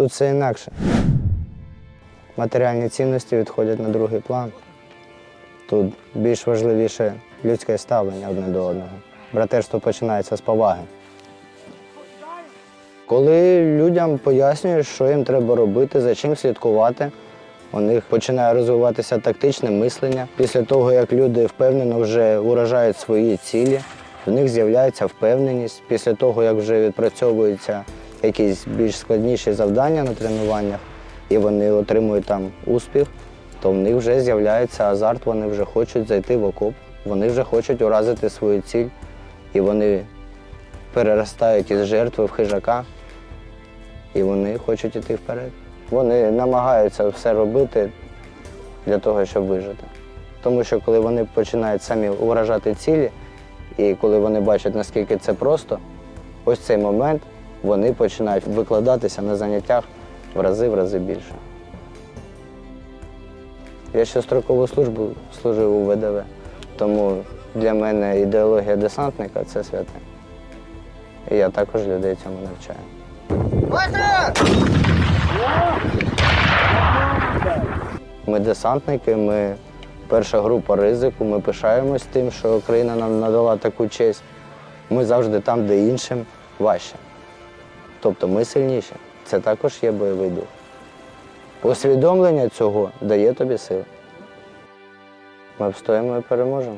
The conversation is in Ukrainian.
Тут все інакше. Матеріальні цінності відходять на другий план. Тут більш важливіше людське ставлення одне до одного. Братерство починається з поваги. Коли людям пояснюєш, що їм треба робити, за чим слідкувати, у них починає розвиватися тактичне мислення. Після того, як люди впевнено вже уражають свої цілі, в них з'являється впевненість. Після того, як вже відпрацьовуються якісь більш складніші завдання на тренуваннях, і вони отримують там успіх, то в них вже з'являється азарт, вони вже хочуть зайти в окоп, вони вже хочуть уразити свою ціль, і вони переростають із жертви в хижака, і вони хочуть іти вперед. Вони намагаються все робити для того, щоб вижити. Тому що коли вони починають самі уражати цілі, і коли вони бачать, наскільки це просто, ось цей момент вони починають викладатися на заняттях в рази в рази більше. Я ще строкову службу служив у ВДВ, тому для мене ідеологія десантника це святе. І я також людей цьому навчаю. Ми десантники, ми перша група ризику, ми пишаємось тим, що Україна нам надала таку честь. Ми завжди там, де іншим важче. Тобто ми сильніші. Це також є бойовий дух. Усвідомлення цього дає тобі сили. Ми встоїмо і переможемо.